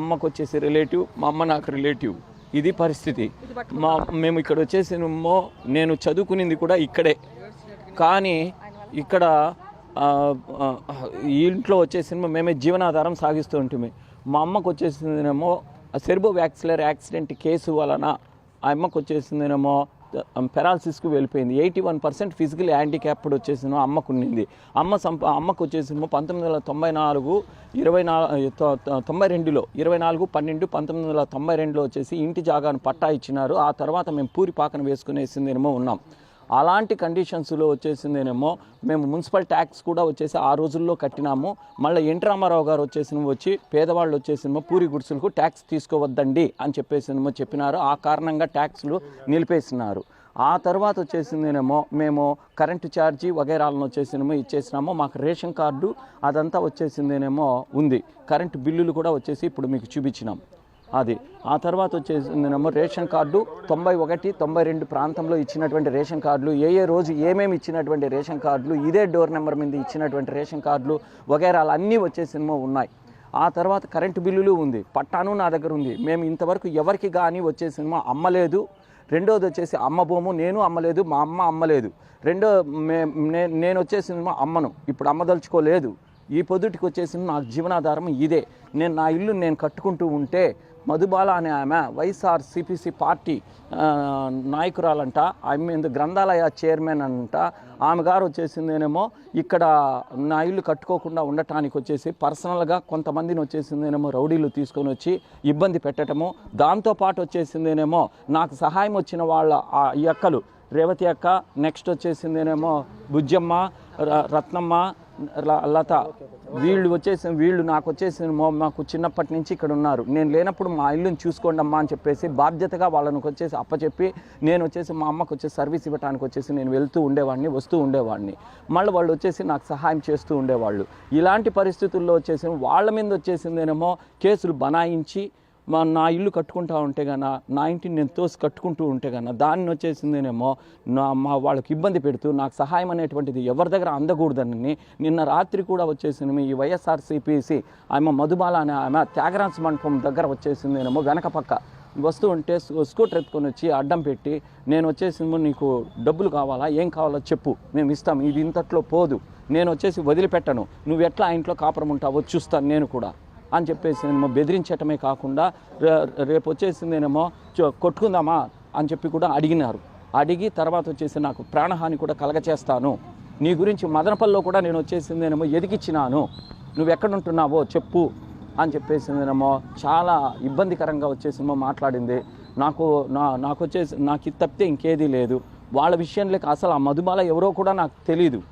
అమ్మకు వచ్చేసి రిలేటివ్ మా అమ్మ నాకు రిలేటివ్. ఇది పరిస్థితి. మా మేము ఇక్కడ వచ్చేసి నేను చదువుకునింది కూడా ఇక్కడే. కానీ ఇక్కడ ఈ ఇంట్లో వచ్చేసి మేమే జీవనాధారం సాగిస్తూ ఉంటుంది మా అమ్మకు వచ్చేసిందేమో సెర్బో వ్యాక్సిలర్ యాక్సిడెంట్ కేసు వలన ఆ అమ్మకు వచ్చేసిందేమో పెరాలసిస్కు వెళ్ళిపోయింది. Eighty one percent physical handicapped వచ్చేసిన అమ్మకు ఉండింది అమ్మ సంప అమ్మకు వచ్చేసిన పంతొమ్మిది వందల తొంభై నాలుగు ఇరవై నాలుగు తొంభై రెండులో ఇరవై నాలుగు పన్నెండు పంతొమ్మిది వందల తొంభై రెండులో వచ్చేసి ఇంటి జాగాను పట్టా ఇచ్చినారు. ఆ తర్వాత మేము పూరి పాకన వేసుకునేసిందేమో ఉన్నాం. అలాంటి కండిషన్స్లో వచ్చేసిందేనేమో మేము మున్సిపల్ ట్యాక్స్ కూడా వచ్చేసి ఆ రోజుల్లో కట్టినాము. మళ్ళీ ఎన్టీ రామారావు గారు వచ్చేసిన వచ్చి పేదవాళ్ళు వచ్చేసినేమో పూరి గుడిసెలకు ట్యాక్స్ తీసుకోవద్దండి అని చెప్పేసినేమో చెప్పినారు. ఆ కారణంగా ట్యాక్స్లు నిలిపేసినారు. ఆ తర్వాత వచ్చేసిందేనేమో మేము కరెంటు ఛార్జీ వగైరాలను వచ్చేసినేమో ఇచ్చేసినామో. మాకు రేషన్ కార్డు అదంతా వచ్చేసిందేనేమో ఉంది. కరెంటు బిల్లులు కూడా వచ్చేసి ఇప్పుడు మీకు చూపించినాం. అది. ఆ తర్వాత వచ్చేసిందేమో రేషన్ కార్డు. తొంభై ఒకటి తొంభై రెండు ప్రాంతంలో ఇచ్చినటువంటి రేషన్ కార్డులు ఏ ఏ రోజు ఏమేమి ఇచ్చినటువంటి రేషన్ కార్డులు ఇదే డోర్ నెంబర్ మీద ఇచ్చినటువంటి రేషన్ కార్డులు వగైరాలు అన్నీ వచ్చేసినేమో ఉన్నాయి. ఆ తర్వాత కరెంటు బిల్లులు ఉంది. పట్టాను నా దగ్గర ఉంది. మేము ఇంతవరకు ఎవరికి కానీ వచ్చేసినేమో అమ్మలేదు. రెండోది వచ్చేసి అమ్మ భూము నేను అమ్మలేదు మా అమ్మ అమ్మలేదు. రెండో మే నే- నేను వచ్చేసినేమో అమ్మను. ఇప్పుడు అమ్మదలుచుకోలేదు ఈ పొద్దుటికి వచ్చేసి నాకు జీవనాధారం ఇదే. నేను నా ఇల్లు నేను కట్టుకుంటూ ఉంటే మధుబాల అనే ఆమె వైఎస్ఆర్ సిపిసి పార్టీ నాయకురాలంట. ఆమె గ్రంథాలయ చైర్మన్ అంట. ఆమె గారు వచ్చేసిందేనేమో ఇక్కడ నా ఇల్లు కట్టుకోకుండా ఉండటానికి వచ్చేసి పర్సనల్గా కొంతమందిని వచ్చేసిందేనేమో రౌడీలు తీసుకొని వచ్చి ఇబ్బంది పెట్టడము దాంతోపాటు వచ్చేసిందేనేమో నాకు సహాయం వచ్చిన వాళ్ళ ఆ ఈ అక్కలు రేవతి అక్క నెక్స్ట్ వచ్చేసిందేనేమో బుజ్జమ్మ రత్నమ్మ లత వీళ్ళు వచ్చేసి వీళ్ళు నాకు వచ్చేసి మాకు చిన్నప్పటి నుంచి ఇక్కడ ఉన్నారు. నేను లేనప్పుడు మా ఇల్లుని చూసుకోండి అమ్మా అని చెప్పేసి బాధ్యతగా వాళ్ళని వచ్చేసి అప్పచెప్పి నేను వచ్చేసి మా అమ్మకు వచ్చేసి సర్వీస్ ఇవ్వడానికి వచ్చేసి నేను వెళ్తూ ఉండేవాడిని వస్తూ ఉండేవాడిని. మళ్ళీ వాళ్ళు వచ్చేసి నాకు సహాయం చేస్తూ ఉండేవాళ్ళు. ఇలాంటి పరిస్థితుల్లో వచ్చేసి వాళ్ళ మీద వచ్చేసిందేనేమో కేసులు బనాయించి మా నా ఇల్లు కట్టుకుంటా ఉంటే గన నా ఇంటిని నేను తోసి కట్టుకుంటూ ఉంటే గన దాన్ని వచ్చేసిందేనేమో నా మా వాళ్ళకి ఇబ్బంది పెడుతూ నాకు సహాయం అనేటువంటిది ఎవరి దగ్గర అందకూడదని నిన్న రాత్రి కూడా వచ్చేసింది ఈ వైఎస్ఆర్ సిపిసి ఆమె మధుబాల అనే ఆమె త్యాగరాజ మండపం దగ్గర వచ్చేసిందేనేమో వెనక పక్క. వస్తూ ఉంటే స్కూటర్ ఎత్తుకొని వచ్చి అడ్డం పెట్టి నేను వచ్చేసి నీకు డబ్బులు కావాలా ఏం కావాలో చెప్పు మేము ఇస్తాం ఇది ఇంతట్లో పోదు. నేను వచ్చేసి వదిలిపెట్టను. నువ్వు ఎట్లా ఆ ఇంట్లో కాపురం ఉంటావో చూస్తాను నేను కూడా. అని చెప్పేసి ఏమో బెదిరించటమే కాకుండా రే- రేపు వచ్చేసిందేనేమో చో- కొట్టుకుందామా అని చెప్పి కూడా అడిగినారు. అడిగి తర్వాత వచ్చేసి నాకు ప్రాణహాని కూడా కలగచేస్తాను. నీ గురించి మదనపల్లిలో కూడా నేను వచ్చేసిందేనేమో ఎదిగిచ్చినాను. నువ్వు ఎక్కడుంటున్నావో చెప్పు అని చెప్పేసిందేనేమో చాలా ఇబ్బందికరంగా వచ్చేసినేమో మాట్లాడింది. నాకు నా నాకు వచ్చేసి నాకు ఇది తప్పితే ఇంకేదీ లేదు. వాళ్ళ విషయంలోకి అసలు ఆ మధుమాల ఎవరో కూడా నాకు తెలీదు.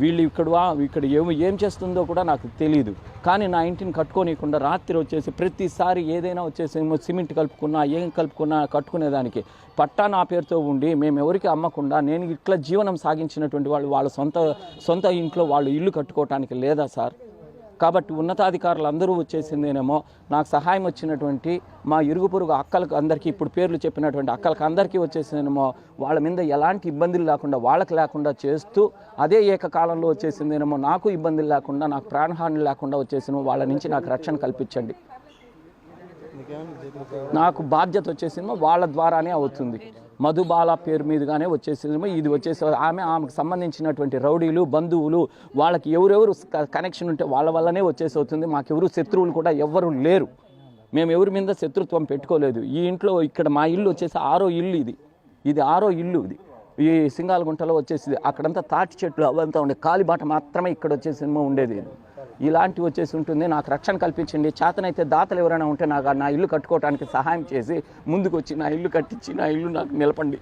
వీళ్ళు ఇక్కడ వా- ఇక్కడ ఏమి ఏం చేస్తుందో కూడా నాకు తెలియదు కానీ నా ఇంటిని కట్టుకోనియకుండా రాత్రి వచ్చేసి ప్రతిసారి ఏదైనా వచ్చేసి ఏమో సిమెంట్ కలుపుకున్నా ఏం కలుపుకున్నా కట్టుకునేదానికి పట్టా నా పేరుతో ఉండి మేము ఎవరికి అమ్మకుండా నేను ఇట్లా జీవనం సాగించినటువంటి వాళ్ళు వాళ్ళ సొంత సొంత ఇంట్లో వాళ్ళు ఇల్లు కట్టుకోవటానికి లేదా సార్? కాబట్టి ఉన్నతాధికారులు అందరూ వచ్చేసిందేనేమో నాకు సహాయం వచ్చినటువంటి మా ఇరుగు పొరుగు అక్కలకు అందరికీ ఇప్పుడు పేర్లు చెప్పినటువంటి అక్కలకు అందరికీ వచ్చేసిందేనేమో వాళ్ళ మీద ఎలాంటి ఇబ్బందులు లేకుండా వాళ్ళకి లేకుండా చేస్తూ అదే ఏకకాలంలో వచ్చేసిందేనేమో నాకు ఇబ్బందులు లేకుండా నాకు ప్రాణహాని లేకుండా వచ్చేసిన వాళ్ళ నుంచి నాకు రక్షణ కల్పించండి. నాకు బాధ్యత వచ్చేసిందో వాళ్ళ ద్వారానే అవుతుంది. మధుబాల పేరు మీదుగానే వచ్చేసిందేమో ఇది వచ్చేసి ఆమె ఆమెకు సంబంధించినటువంటి రౌడీలు బంధువులు వాళ్ళకి ఎవరెవరు కనెక్షన్ ఉంటే వాళ్ళ వల్లనే వచ్చేసి అవుతుంది మాకెవరు శత్రువులు కూడా ఎవ్వరు లేరు. మేము ఎవరి మీద శత్రుత్వం పెట్టుకోలేదు. ఈ ఇంట్లో ఇక్కడ మా ఇల్లు వచ్చేసి ఆరో ఇల్లు ఇది. ఇది ఆరో ఇల్లు ఇది. ఈ సింగాలగుంటలో వచ్చేసి అక్కడంతా తాటి చెట్లు అవంతా ఉండే. కాలిబాట మాత్రమే ఇక్కడ వచ్చేసి ఉండేది ఇలాంటివి వచ్చేసి ఉంటుంది. నాకు రక్షణ కల్పించండి. చేతనైతే దాతలు ఎవరైనా ఉంటే నాకు నా ఇల్లు కట్టుకోవడానికి సహాయం చేసి ముందుకు వచ్చి నా ఇల్లు కట్టించి నా ఇల్లు నాకు నిలపండి.